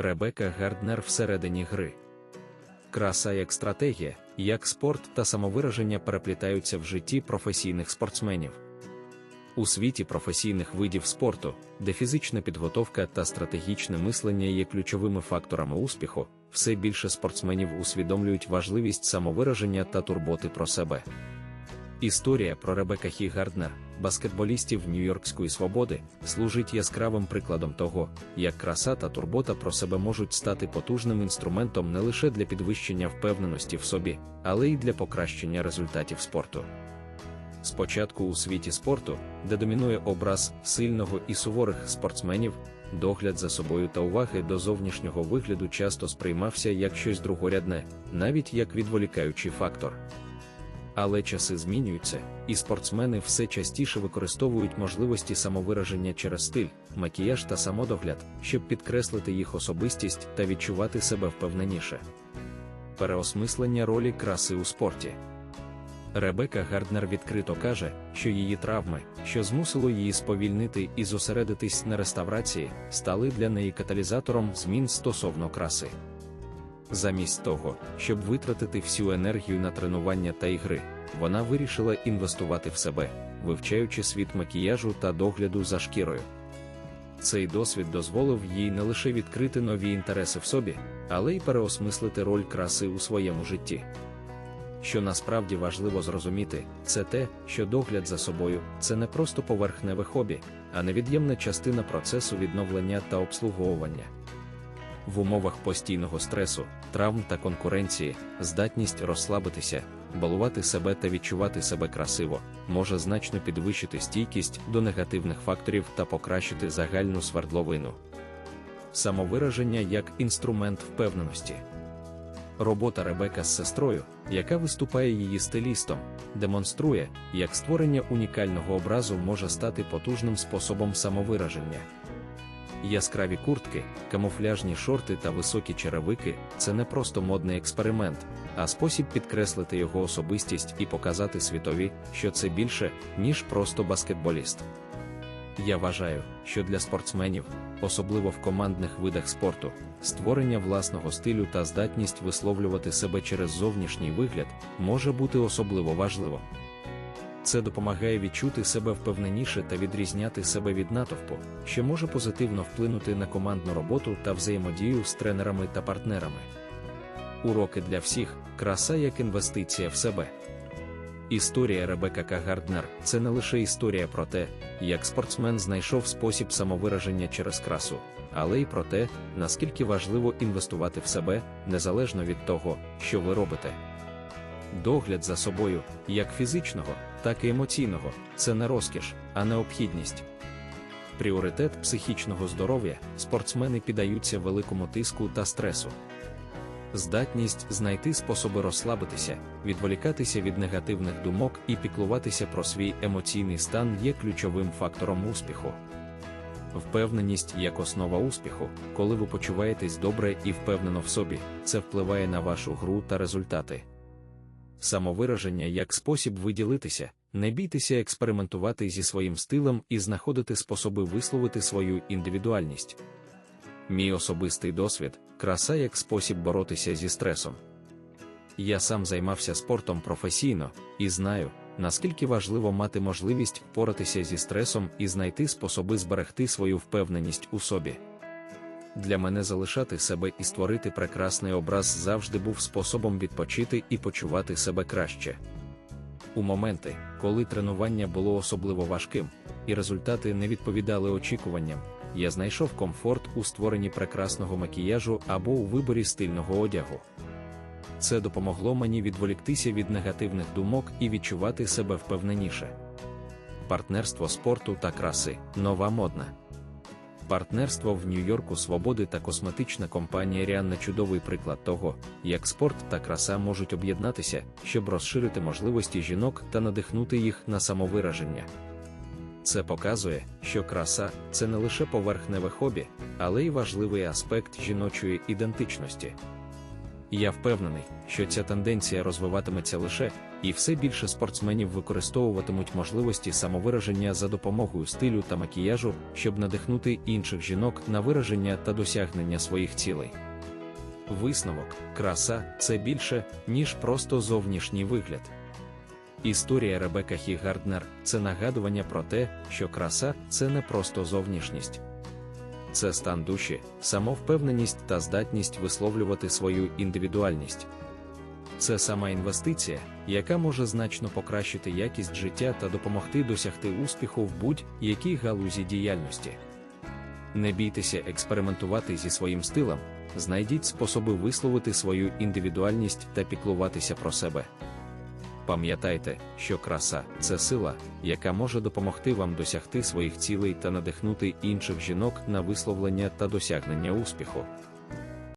Ребека Гарднер всередині гри. Краса як стратегія, як спорт та самовираження переплітаються в житті професійних спортсменів. У світі професійних видів спорту, де фізична підготовка та стратегічне мислення є ключовими факторами успіху, все більше спортсменів усвідомлюють важливість самовираження та турботи про себе. Історія про Ребека Хі Гарднер, баскетболістів Нью-Йоркської свободи, служить яскравим прикладом того, як краса та турбота про себе можуть стати потужним інструментом не лише для підвищення впевненості в собі, але й для покращення результатів спорту. Спочатку у світі спорту, де домінує образ сильного і суворих спортсменів, догляд за собою та уваги до зовнішнього вигляду часто сприймався як щось другорядне, навіть як відволікаючий фактор. Але часи змінюються, і спортсмени все частіше використовують можливості самовираження через стиль, макіяж та самодогляд, щоб підкреслити їх особистість та відчувати себе впевненіше. Переосмислення ролі краси у спорті. Ребека Гарднер відкрито каже, що її травми, що змусило її сповільнити і зосередитись на реставрації, стали для неї каталізатором змін стосовно краси. Замість того, щоб витратити всю енергію на тренування та ігри, вона вирішила інвестувати в себе, вивчаючи світ макіяжу та догляду за шкірою. Цей досвід дозволив їй не лише відкрити нові інтереси в собі, але й переосмислити роль краси у своєму житті. Що насправді важливо зрозуміти, це те, що догляд за собою це не просто поверхневе хобі, а невід'ємна частина процесу відновлення та обслуговування. В умовах постійного стресу, травм та конкуренції, здатність розслабитися, балувати себе та відчувати себе красиво, може значно підвищити стійкість до негативних факторів та покращити загальну свердловину. Самовираження як інструмент впевненості. Робота Ребека з сестрою, яка виступає її стилістом, демонструє, як створення унікального образу може стати потужним способом самовираження. Яскраві куртки, камуфляжні шорти та високі черевики це не просто модний експеримент, а спосіб підкреслити його особистість і показати світові, що це більше, ніж просто баскетболіст. Я вважаю, що для спортсменів, особливо в командних видах спорту, створення власного стилю та здатність висловлювати себе через зовнішній вигляд може бути особливо важливо. Це допомагає відчути себе впевненіше та відрізняти себе від натовпу, що може позитивно вплинути на командну роботу та взаємодію з тренерами та партнерами. Уроки для всіх краса як інвестиція в себе. Історія Ребека Кагарднер це не лише історія про те, як спортсмен знайшов спосіб самовираження через красу, але й про те, наскільки важливо інвестувати в себе незалежно від того, що ви робите. Догляд за собою, як фізичного, так і емоційного, це не розкіш, а необхідність. Пріоритет психічного здоров'я спортсмени піддаються великому тиску та стресу. Здатність знайти способи розслабитися, відволікатися від негативних думок і піклуватися про свій емоційний стан є ключовим фактором успіху. Впевненість як основа успіху, коли ви почуваєтесь добре і впевнено в собі, це впливає на вашу гру та результати. Самовираження як спосіб виділитися, не бійтеся експериментувати зі своїм стилем і знаходити способи висловити свою індивідуальність. Мій особистий досвід краса як спосіб боротися зі стресом. Я сам займався спортом професійно і знаю, наскільки важливо мати можливість впоратися зі стресом і знайти способи зберегти свою впевненість у собі. Для мене залишати себе і створити прекрасний образ завжди був способом відпочити і почувати себе краще. У моменти, коли тренування було особливо важким, і результати не відповідали очікуванням, я знайшов комфорт у створенні прекрасного макіяжу або у виборі стильного одягу. Це допомогло мені відволіктися від негативних думок і відчувати себе впевненіше. Партнерство спорту та краси нова модна. Партнерство в Нью-Йорку Свободи та косметична компанія Ріанна чудовий приклад того, як спорт та краса можуть об'єднатися, щоб розширити можливості жінок та надихнути їх на самовираження. Це показує, що краса це не лише поверхневе хобі, але й важливий аспект жіночої ідентичності. Я впевнений, що ця тенденція розвиватиметься лише, і все більше спортсменів використовуватимуть можливості самовираження за допомогою стилю та макіяжу, щоб надихнути інших жінок на вираження та досягнення своїх цілей. Висновок, краса це більше, ніж просто зовнішній вигляд. Історія Ребека Хі Гарднер це нагадування про те, що краса це не просто зовнішність. Це стан душі, самовпевненість та здатність висловлювати свою індивідуальність. Це сама інвестиція, яка може значно покращити якість життя та допомогти досягти успіху в будь-якій галузі діяльності. Не бійтеся експериментувати зі своїм стилем, знайдіть способи висловити свою індивідуальність та піклуватися про себе. Пам'ятайте, що краса це сила, яка може допомогти вам досягти своїх цілей та надихнути інших жінок на висловлення та досягнення успіху.